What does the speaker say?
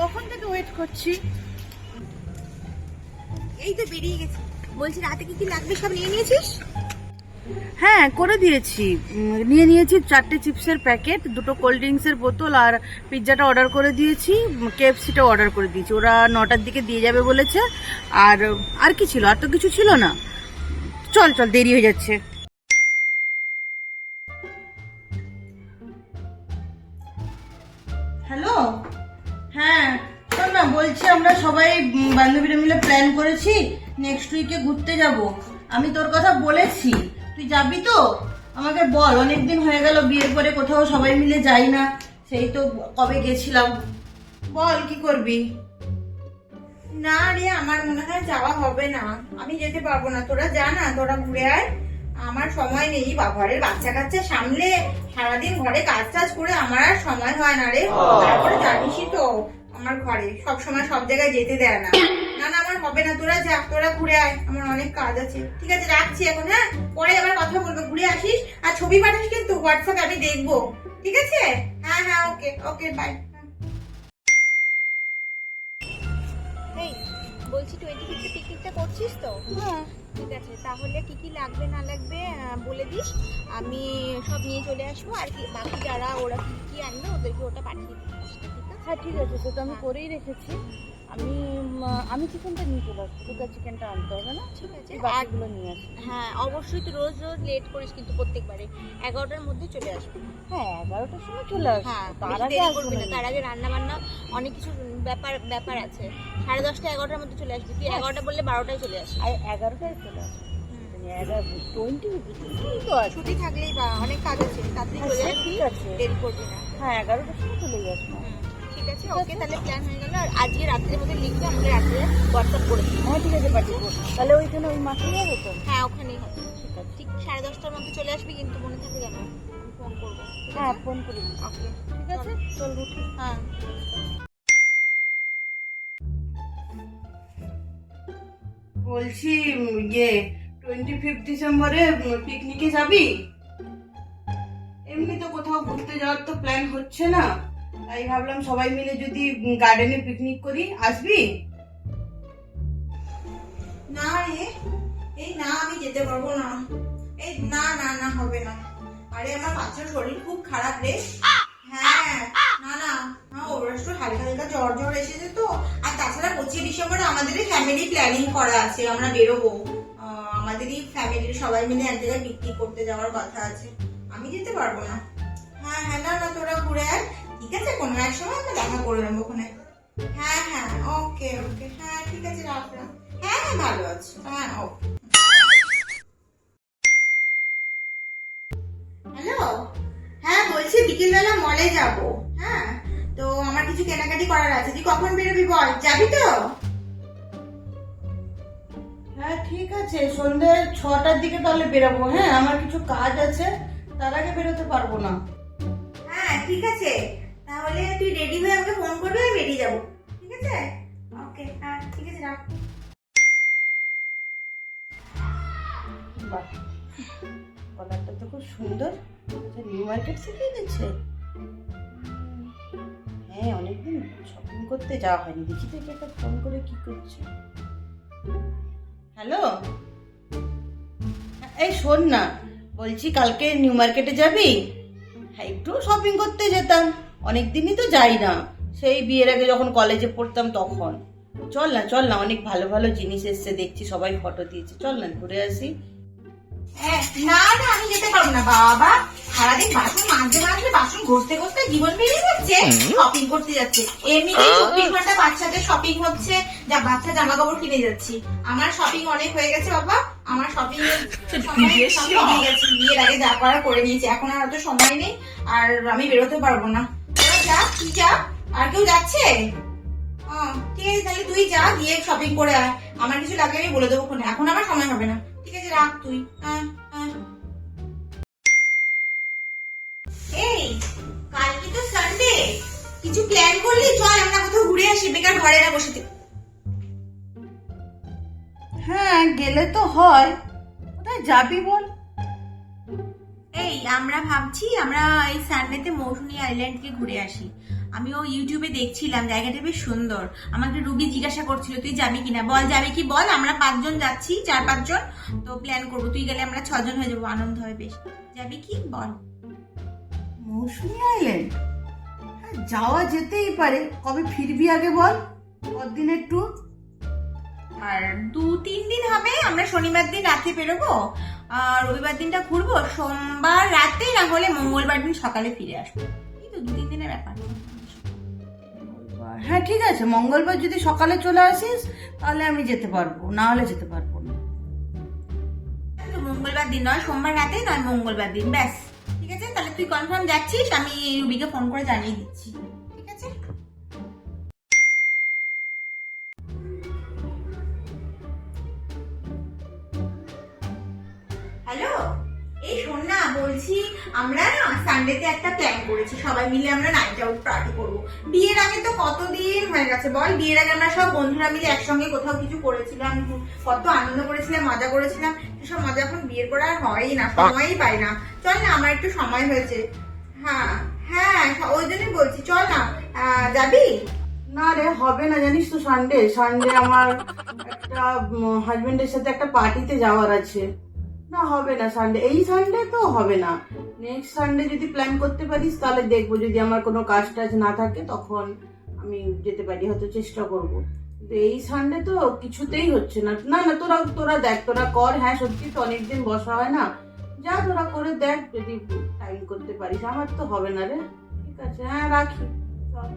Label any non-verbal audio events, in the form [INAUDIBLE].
কখন থেকে ওয়েট করছি? এই তো বেরিয়ে গেছি। বলছি, রাতে কি কি লাগবে সব নিয়ে নিয়েছিস? হ্যাঁ করে দিয়েছি। নিয়ে নিয়েছি চারটে চিপসের প্যাকেট, দুটো কোল্ড ড্রিঙ্কসের বোতল আর পিৎজাটা অর্ডার করে দিয়েছি কেএফসিটা অর্ডার করে দিয়েছি। ওরা নটার দিকে দিয়ে যাবে বলেছে। আর আর কি ছিল? আর তো কিছু ছিল না। চল চল, দেরি হয়ে যাচ্ছে। বান্ধবীরা মিলে প্ল্যান করেছি নেক্সট উইকে ঘুরতে যাব। আমি তোর কথা বলেছি। তুই যাবি তো? আমাকে বল অনেকদিন হয়ে গেল বিয়ের পরে কোথাও সবাই মিলে যাই না। সেই তো কবে গেছিলাম। বল কি করবি? না রে আমার মনে হয় যাওয়া হবে না। আমি যেতে পারব না। তোরা যা না তোরা ঘুরে আয়। আমার সময় নেই বা ঘরের বাচ্চা কাচ্চা সামলে সারাদিন ঘরে কাজ টাজ করে আমার আর সময় হয় না রে। তারপরে জানিসই তো। আমার ঘরে। সব সময় সব জায়গায় যেতে দেয় না। না না আমার হবে না। তোরা যা, তোরা ঘুরে আয়। আমার অনেক কাজ আছে। ঠিক আছে, রাখছি এখন হ্যাঁ? পরে আবার কথা বলব। ঘুরে আসিস। আর ছবি পাঠাস কিন্তু। হোয়াটসঅ্যাপে আমি দেখব। ঠিক আছে? হ্যাঁ হ্যাঁ ওকে ওকে বাই বলছি টোয়েন্টি ফিফটি পিকনিকটা করছিস তো? হ্যাঁ। ঠিক আছে তাহলে কি কি লাগবে না লাগবে বলে দিস। আমি সব নিয়ে চলে আসব আর কি বাকি যারা ওরা কি কি আনবে ওদেরকে ওটা পাঠিয়ে দিস হ্যাঁ ঠিক আছে সেটা আমি করেই রেখেছি। আমি আমি চিকেনটা নিয়ে চলে আসব। তোকে চিকেনটা আনতে হবে না? ঠিক আছে। বাকিগুলো নিয়ে আসবি। হ্যাঁ অবশ্যই তুই রোজ রোজ লেট করিস কিন্তু প্রত্যেকবারে। এগারোটার মধ্যে চলে আসবি। হ্যাঁ এগারোটার সময় চলে আসব। হ্যাঁ তার আগে করবি না। তার আগে রান্না বান্না অনেক কিছু ব্যাপার ব্যাপার আছে। সাড়ে দশটা এগারোটার মধ্যে চলে আসবি। তুই এগারোটা বললে বারোটায় চলে আসবি। আর এগারোটায় চলে আসব। ছুটি থাকলেই বা অনেক কাজ আছে তাড়াতাড়ি চলে আচ্ছা, আসবি ঠিক আছে। দেরি করবি না। হ্যাঁ এগারোটার সময় চলে আসব ঠিক আছে ওকে তাহলে প্ল্যান হয়ে গেল। আর আজকে রাত্রের মধ্যে লিখবে আমাকে রাত্রে হোয়াটসঅ্যাপ করে হ্যাঁ ঠিক আছে পাঠিয়ে দেবো। তাহলে ওইখানে ওই মাঠে যাবে তো হ্যাঁ ওখানেই হবে। ঠিক আছে ঠিক সাড়ে দশটার মধ্যে চলে আসবি কিন্তু মনে থাকে যেন ফোন করব। হ্যাঁ ফোন করে ওকে। ঠিক আছে? চল উঠি। হ্যাঁ। বলছি ইয়ে টোয়েন্টি ফিফথ ডিসেম্বরে পিকনিকে যাবি? এমনি তো কোথাও ঘুরতে যাওয়ার তো প্ল্যান হচ্ছে না। তাই ভাবলাম সবাই মিলে যদি গার্ডেনে পিকনিক করি, আসবি? না রে, এই না আমি যেতে পারব না। এই না না না হবে না। আরে আমার বাচ্চার শরীর খুব খারাপ রে। হ্যাঁ না না না, ওর একটু হালকা হালকা জ্বর জ্বর এসেছে তো। আর তাছাড়া পঁচিশে ডিসেম্বরে আমাদেরই ফ্যামিলি প্ল্যানিং করা আছে, আমরা বেরোবো। আমাদেরই ফ্যামিলির সবাই মিলে এক জায়গায় পিকনিক করতে যাওয়ার কথা আছে। আমি যেতে পারব না। হ্যাঁ হ্যাঁ না না, তোরা ঘুরে আয়। এক সময় আমরা দেখা করে নেব ওখানে। হ্যাঁ হ্যাঁ ওকে ওকে। হ্যাঁ ঠিক আছে রাখ রাখ হ্যাঁ হ্যাঁ ভালো আছে। হ্যাঁ ওকে হ্যালো? হ্যাঁ বলছি বিকেলবেলা মলে যাব। হ্যাঁ তো আমার কিছু কেনাকাটি করার আছে। তুই কখন বেরোবি বল? যাবি তো? হ্যাঁ ঠিক আছে। সন্ধ্যে ছটার দিকে তাহলে বেরোবো। হ্যাঁ আমার কিছু কাজ আছে। তার আগে বেরোতে পারব না। হ্যাঁ ঠিক আছে। তাহলে তুই রেডি হয়ে আমাকে ফোন করবি, আমি বেরিয়ে যাব। ঠিক আছে? ওকে হ্যাঁ ঠিক আছে রাখ বাহ, কলারটা তো খুব সুন্দর। নিউ মার্কেট থেকে এনেছে? হ্যাঁ অনেকদিন শপিং করতে যাওয়া হয়নি। দেখি তো একটা ফোন করে কি করছে। হ্যালো এই শোন না, বলছি কালকে নিউ মার্কেটে যাবি? হ্যাঁ একটু শপিং করতে যেতাম। অনেক দিনই তো যাই না। সেই বিয়ের আগে যখন কলেজে পড়তাম তখন। চল না চল না অনেক ভালো ভালো জিনিস এসছে দেখছি সবাই ফটো দিয়েছে। চল না ঘুরে আসি। হ্যাঁ, না না আমি যেতে পারব না বাবা। সারাদিন বাসন মাজতে মাজতে বাসন ঘষতে ঘষতে জীবন বেরিয়ে যাচ্ছে। শপিং করতে যাচ্ছে। এমনিতেই চব্বিশ ঘণ্টা বাচ্চাদের শপিং হচ্ছে। যা বাচ্চা জামা কাপড় কিনে যাচ্ছি। আমার শপিং অনেক হয়ে গেছে বাবা। আমার [LAUGHS] শপিং হয়ে গেছে। বিয়ের আগে যা করা করে নিয়েছি। এখন আর অত সময় নেই। আর আমি বেরোতে পারব না। তুই যা, আর কেউ যাচ্ছে? ঠিক আছে, তাহলে তুই যা, গিয়ে শপিং করে আয়। আমার কিছু লাগলে আমি বলে দেবো ফোনে এখন আমার সময় হবে না। ঠিক আছে, রাখ তুই। এই, কালকে তো সানডে কিছু প্ল্যান করলি? চল, আমরা কোথাও ঘুরে আসি। বেকার ঘরে না বসে থেকে। হ্যাঁ গেলে তো হয়। কোথায় যাবি বল? এই আমরা ভাবছি আমরা এই সানডেতে মৌসুমী আইল্যান্ডকে ঘুরে আসি। আমিও ইউটিউবে দেখছিলাম জায়গাটা বেশ সুন্দর। আমাকে রুবি জিজ্ঞাসা করছিল তুই যাবি কিনা? বল যাবে কি? বল আমরা পাঁচজন যাচ্ছি চার পাঁচজন। তো প্ল্যান করব তুই গেলে আমরা ছজন হয়ে যাব আনন্দ হবে বেশ। যাবি কি? বল। মৌসুমি আইল্যান্ড যাওয়া যেতেই পারে। কবে ফিরবি আগে বল? কদিনের ট্যুর আর দু তিন দিন হবে আমরা শনিবার দিন রাতে বেরোবো। রবিবার দিনটা ঘুরবো সোমবার রাতে না হলে মঙ্গলবার দিন সকালে ফিরে আসব। এই তো দু তিন দিনের ব্যাপার। হ্যাঁ ঠিক আছে। মঙ্গলবার যদি সকালে চলে আসিস তাহলে আমি যেতে পারব। না হলে যেতে পারব না। তো মঙ্গলবার দিন নয় সোমবার রাতে নয় মঙ্গলবার দিন। ব্যাস। ঠিক আছে? তাহলে তুই কনফার্ম যাচ্ছিস আমি রুবিকে ফোন করে জানিয়ে দিচ্ছি। হ্যালো এই শোন না বলছি আমরা না সানডেতে একটা প্ল্যান করেছি। সবাই মিলে আমরা নাইট আউট পার্টি করব। বিয়ের আগে তো কতদিন হয়ে গেছে বল? বিয়ের আগে আমরা সব বন্ধুরা মিলে একসঙ্গে কোথাও কিছু করেছিলাম, কত আনন্দ করেছিলাম, মজা করেছিলাম। এসব মজা এখন বিয়ের পরে আর হয়ই না, সময়ই পাই না। চল না, আমার একটু সময় হয়েছে। হ্যাঁ হ্যাঁ ওই জন্যই বলছি, চল না। যাবি? না রে, হবে না, জানিস তো সানডে সানডে আমার একটা হাজবেন্ডের সাথে একটা পার্টিতে যাওয়ার আছে। না, হবে না সানডে এই সানডে তো হবে না। নেক্সট সানডে যদি প্ল্যান করতে পারিস, তাহলে দেখব। যদি আমার কোনো কাজ টাজ না থাকে, তখন আমি যেতে পারি, হয়তো চেষ্টা করব। এই সানডে তো কিছুতেই হচ্ছে না। না না, তোরা তোরা দেখ, তোরা কর। হ্যাঁ সত্যি তো অনেকদিন বসা হয় না। যা তোরা করে দেখ, যদি টাইম করতে পারিস। আমার তো হবে না রে। ঠিক আছে হ্যাঁ রাখি। চল।